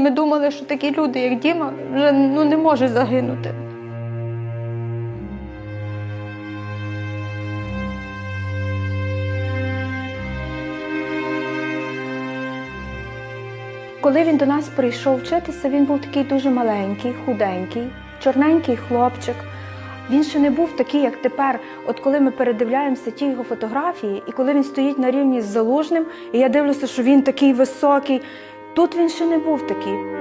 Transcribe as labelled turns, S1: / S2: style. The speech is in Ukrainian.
S1: Ми думали, що такі люди, як Діма, вже ну, не можуть загинути. Коли він до нас прийшов вчитися, він був такий дуже маленький, худенький, чорненький хлопчик. Він ще не був такий, як тепер. От коли ми передивляємося ті його фотографії, і коли він стоїть на рівні з залужним, і я дивлюся, що він такий високий. Тут він ще не був такий.